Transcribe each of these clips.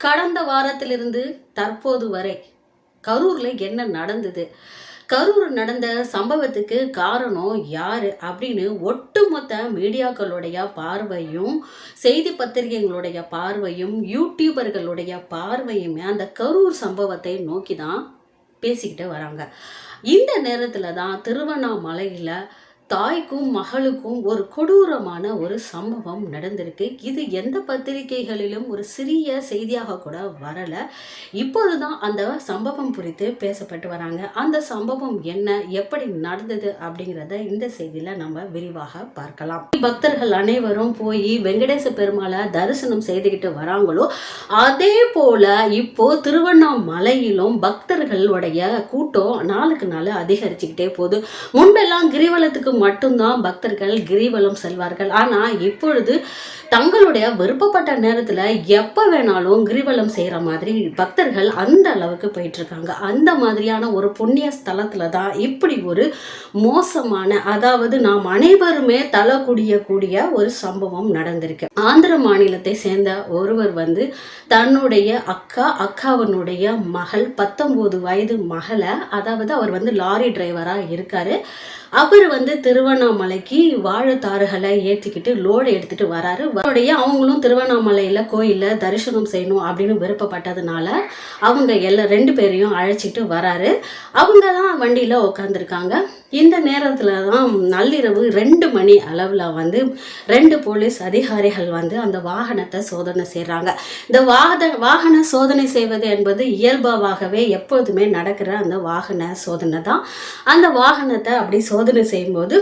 கடந்த வாரத்திலிருந்து தற்போது வரை கரூரில் என்ன நடந்தது? கரூர் நடந்த சம்பவத்துக்கு காரணம் யாரு அப்படின்னு ஒட்டுமொத்த மீடியாக்களுடைய பார்வையும் செய்தி பத்திரிகைகளுடைய பார்வையும் யூடியூபர்களுடைய பார்வையுமே அந்த கரூர் சம்பவத்தை நோக்கி தான் பேசிக்கிட்டு வராங்க. இந்த நேரத்தில் தான் திருவண்ணாமலையில் தாய்க்கும் மகளுக்கும் ஒரு கொடூரமான ஒரு சம்பவம் நடந்திருக்கு. இது எந்த பத்திரிகைகளிலும் ஒரு சிறிய செய்தியாக கூட வரலை. இப்போது தான் அந்த சம்பவம் குறித்து பேசப்பட்டு வராங்க. அந்த சம்பவம் என்ன எப்படி நடந்தது அப்படிங்கிறத இந்த செய்தியில் நம்ம விரிவாக பார்க்கலாம். பக்தர்கள் அனைவரும் போய் வெங்கடேச பெருமாளை தரிசனம் செய்துக்கிட்டு வராங்களோ அதே போல இப்போ திருவண்ணாமலையிலும் பக்தர்களுடைய கூட்டம் நாளுக்கு நாள் அதிகரிச்சுக்கிட்டே போகுது. முன்பெல்லாம் கிரிவலத்துக்கு மட்டும்தான் பக்தர்கள் கிரிவலம் செல்வார்கள். ஆனால் இப்பொழுது தங்களுடைய விருப்பப்பட்ட நேரத்தில் எப்போ வேணாலும் கிரிவலம் செய்கிற மாதிரி பக்தர்கள் அந்த அளவுக்கு போயிட்டுருக்காங்க. அந்த மாதிரியான ஒரு புண்ணிய ஸ்தலத்தில் தான் இப்படி ஒரு மோசமான அதாவது நாம் அனைவருமே தலை குடியக்கூடிய ஒரு சம்பவம் நடந்திருக்கு. ஆந்திர மாநிலத்தை சேர்ந்த ஒருவர் வந்து தன்னுடைய அக்கா அக்காவனுடைய மகள் பத்தொன்பது வயது மகளை அதாவது அவர் வந்து லாரி டிரைவராக இருக்காரு. அவர் வந்து திருவண்ணாமலைக்கு வாழைத்தாறுகளை ஏற்றிக்கிட்டு லோடு எடுத்துட்டு வராரு. அவருடைய அவங்களும் திருவண்ணாமலையில கோயில்ல தரிசனம் செய்யணும் அப்படின்னு விருப்பப்பட்டதுனால அவங்க எல்லா ரெண்டு பேரையும் அழைச்சிட்டு வராரு. அவங்க தான் வண்டியில உட்காந்துருக்காங்க இந்த நேரத்துல தான் நள்ளிரவு ரெண்டு மணி அளவில் வந்து ரெண்டு போலீஸ் அதிகாரிகள் வந்து அந்த வாகனத்தை சோதனை செய்கிறாங்க இந்த வாகன வாகன சோதனை செய்வது என்பது இயல்பாகவே எப்போதுமே நடக்கிற அந்த வாகன சோதனை தான். அந்த வாகனத்தை அப்படி சோதனை செய்யும்போது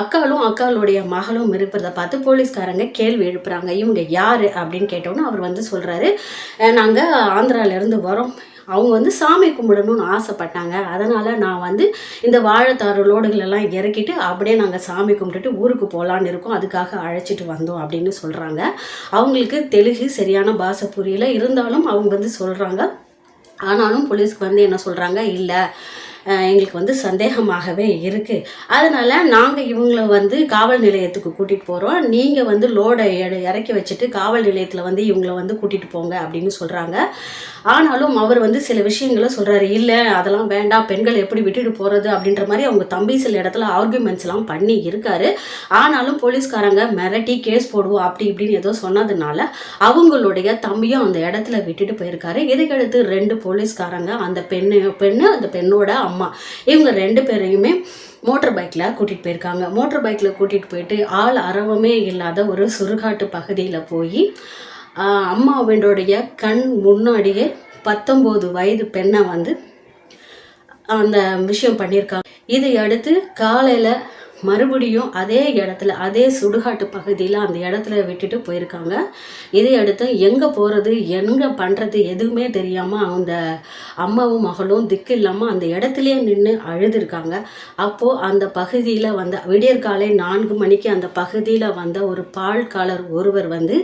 அக்காலும் அக்காளுடைய மகளும் இருப்பதை பார்த்து போலீஸ்காரங்க கேள்வி எழுப்புறாங்க. இவங்க யாரு அப்படின்னு கேட்டோன்னே அவர் வந்து சொல்றாரு நாங்கள் ஆந்திராவிலேருந்து இருந்து வரோம். அவங்க வந்து சாமி கும்பிடணும்னு ஆசைப்பட்டாங்க. அதனால் நான் வந்து இந்த வாழைத்தாறு லோடுகளெல்லாம் இறக்கிட்டு அப்படியே நாங்கள் சாமி கும்பிட்டுட்டு ஊருக்கு போகலான்னு இருக்கோம். அதுக்காக அழைச்சிட்டு வந்தோம் அப்படின்னு சொல்கிறாங்க அவங்களுக்கு தெலுங்கு சரியான பாஷை புரியல. இருந்தாலும் அவங்க வந்து சொல்கிறாங்க ஆனாலும் போலீஸ்க்கு வந்து என்ன சொல்கிறாங்க இல்லை எங்களுக்கு வந்து சந்தேகமாகவே இருக்குது அதனால் நாங்கள் இவங்கள வந்து காவல் நிலையத்துக்கு கூட்டிகிட்டு போகிறோம் நீங்கள் வந்து லோடை எடு இறக்கி வச்சுட்டு காவல் நிலையத்தில் வந்து இவங்கள வந்து கூட்டிகிட்டு போங்க அப்படின்னு சொல்கிறாங்க ஆனாலும் அவர் வந்து சில விஷயங்களை சொல்கிறாரு இல்லை அதெல்லாம் வேண்டாம். பெண்கள் எப்படி விட்டுட்டு போகிறது அப்படின்ற மாதிரி அவங்க தம்பி சில இடத்துல ஆர்குமெண்ட்ஸ்லாம் பண்ணி இருக்காரு. ஆனாலும் போலீஸ்காரங்க மிரட்டி கேஸ் போடுவோம் அப்படி இப்படின்னு ஏதோ சொன்னதுனால அவங்களுடைய தம்பியும் அந்த இடத்துல விட்டுட்டு போயிருக்காரு. இதுக்கடுத்து ரெண்டு போலீஸ்காரங்க அந்த பெண்ணு பெண்ணு அந்த பெண்ணோட அம்மா. இவங்க ரெண்டு பேரையுமே மோட்டர் பைக்கில் கூட்டிகிட்டு போயிருக்காங்க. மோட்டர் பைக்கில் கூட்டிகிட்டு போயிட்டு ஆள் அரவமே இல்லாத ஒரு சுருகாட்டு பகுதியில் போய் அம்மா அம்மாவினுடைய கண் முன்னாடியே பத்தொம்போது வயது பெண்ணை வந்து அந்த விஷயம் பண்ணியிருக்காங்க. இதை அடுத்து காலையில் மறுபடியும் அதே இடத்துல அதே சுடுகாட்டு பகுதியில் அந்த இடத்துல விட்டுட்டு போயிருக்காங்க. இதை அடுத்து எங்கே போகிறது எங்கே பண்ணுறது எதுவுமே தெரியாமல் அந்த அம்மாவும் மகளும் திக்கு இல்லாமல் அந்த இடத்துலையே நின்று அழுதுருக்காங்க. அப்போது அந்த பகுதியில் வந்த விடியற்காலை நான்கு மணிக்கு அந்த பகுதியில் வந்த ஒரு பால்காலர் ஒருவர் வந்து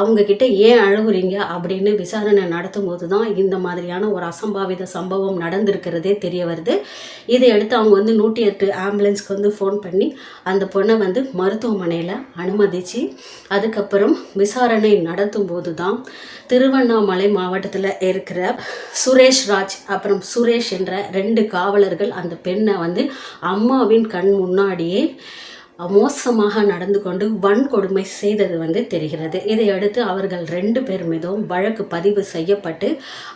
அவங்கக்கிட்ட ஏன் அழுகுறீங்க? அப்படின்னு விசாரணை நடத்தும் போது தான் இந்த மாதிரியான ஒரு அசம்பாவித சம்பவம் நடந்திருக்கிறதே தெரிய வருது. இதை அடுத்து அவங்க வந்து நூற்றி எட்டு ஆம்புலன்ஸ்க்கு வந்து ஃபோன் பண்ணி அந்த பொண்ணை வந்து மருத்துவமனையில் அனுமதிச்சு அதுக்கப்புறம் விசாரணை நடத்தும் போது தான் திருவண்ணாமலை மாவட்டத்தில் இருக்கிற சுரேஷ் ராஜ் அப்புறம் சுரேஷ் என்ற ரெண்டு காவலர்கள் அந்த பெண்ணை வந்து அம்மாவின் கண் முன்னாடியே மோசமாக நடந்து கொண்டு வன்கொடுமை செய்தது வந்து தெரிகிறது. இதையடுத்து அவர்கள் ரெண்டு பேர் மீதும் வழக்கு பதிவு செய்யப்பட்டு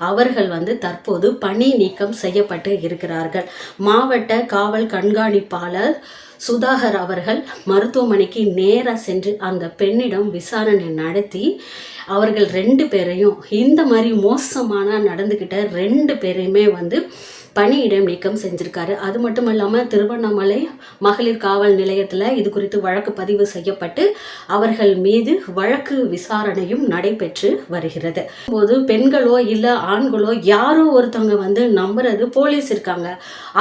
அவர்கள் வந்து தற்போது பணி நீக்கம் செய்யப்பட்டு இருக்கிறார்கள். மாவட்ட காவல் கண்காணிப்பாளர் சுதாகர் அவர்கள் மருத்துவமனைக்கு நேராக சென்று அந்த பெண்ணிடம் விசாரணை நடத்தி அவர்கள் ரெண்டு பேரையும் இந்த மாதிரி மோசமான நடந்துக்கிட்ட ரெண்டு பேரையுமே வந்து பணியிடம் நீக்கம் செஞ்சிருக்காரு. அது மட்டும் இல்லாமல் திருவண்ணாமலை மகளிர் காவல் நிலையத்தில் இது குறித்து வழக்கு பதிவு செய்யப்பட்டு அவர்கள் மீது வழக்கு விசாரணையும் நடைபெற்று வருகிறது. போது பெண்களோ இல்லை ஆண்களோ யாரோ ஒருத்தவங்க வந்து நம்புறது போலீஸ் இருக்காங்க.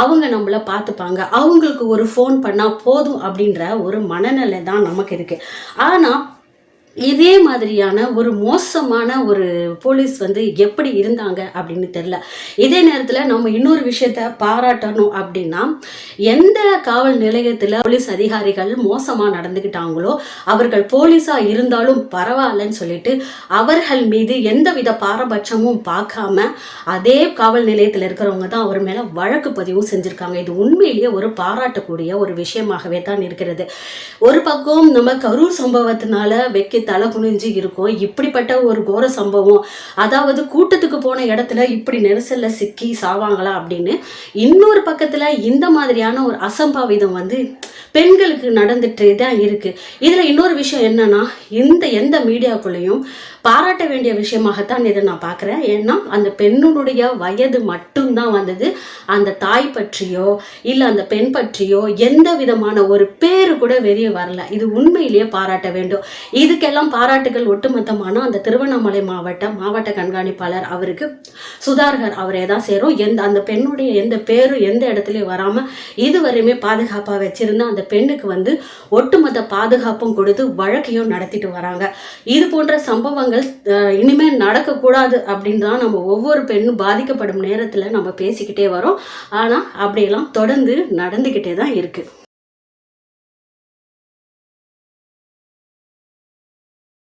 அவங்க நம்மள பார்த்துப்பாங்க அவங்களுக்கு ஒரு ஃபோன் பண்ணால் போதும் அப்படின்ற ஒரு மனநிலை தான் நமக்கு இருக்குது ஆனால் இதே மாதிரியான ஒரு மோசமான ஒரு போலீஸ் வந்து எப்படி இருந்தாங்க அப்படின்னு தெரில இதே நேரத்தில் நம்ம இன்னொரு விஷயத்த பாராட்டணும் அப்படின்னா எந்த காவல் நிலையத்தில் போலீஸ் அதிகாரிகள் மோசமாக நடந்துக்கிட்டாங்களோ அவர்கள் போலீஸாக இருந்தாலும் பரவாயில்லன்னு சொல்லிட்டு அவர்கள் மீது எந்தவித பாரபட்சமும் பார்க்காம அதே காவல் நிலையத்தில் இருக்கிறவங்க தான் அவர் மேலே வழக்கு பதிவும் செஞ்சுருக்காங்க. இது உண்மையிலேயே ஒரு பாராட்டக்கூடிய ஒரு விஷயமாகவே தான் இருக்கிறது. ஒரு பக்கம் நம்ம கரூர் சம்பவத்தினால வெக்கி தலை குனிஞ்சு இருக்கும். இப்படிப்பட்ட ஒரு கோர சம்பவம். அதாவது கூட்டத்துக்கு போன இடத்துல இப்படி நெரிசல்ல சிக்கி சாவாங்களா அப்படின்னு இன்னொரு பக்கத்துல இந்த மாதிரியான ஒரு அசம்பாவிதம் வந்து பெண்களுக்கு நடந்துட்டு தான் இருக்கு. இதுல இன்னொரு விஷயம் என்னன்னா இந்த எந்த மீடியாக்குள்ளேயும் பாராட்ட வேண்டிய விஷயமாகத்தான் இதை நான் பார்க்குறேன் ஏன்னா அந்த பெண்ணுடைய வயது மட்டும்தான் வந்தது. அந்த தாய் பற்றியோ இல்லை அந்த பெண் பற்றியோ எந்த விதமான ஒரு பேரு கூட வெளியே வரல. இது உண்மையிலேயே பாராட்ட வேண்டும். இதுக்கு எல்லாம் பாராட்டுகள் ஒட்டுமொத்தமான அந்த திருவண்ணாமலை மாவட்ட மாவட்ட கண்காணிப்பாளர் அவருக்கு சுதாகர் அவரே தான் சேரும். எந்த அந்த பெண்ணுடைய எந்த பேரும் எந்த இடத்துலையும் வராமல் இதுவரையுமே பாதுகாப்பாக வச்சிருந்த அந்த பெண்ணுக்கு வந்து ஒட்டுமொத்த பாதுகாப்பும் கொடுத்து வழக்கையும் நடத்திட்டு வராங்க. இது போன்ற சம்பவங்கள் இனிமேல் நடக்கக்கூடாது அப்படின்னு தான் நம்ம ஒவ்வொரு பெண்ணும் பாதிக்கப்படும் நேரத்தில் நம்ம பேசிக்கிட்டே வரோம். ஆனால் அப்படியெல்லாம் தொடர்ந்து நடந்துக்கிட்டே தான் இருக்குது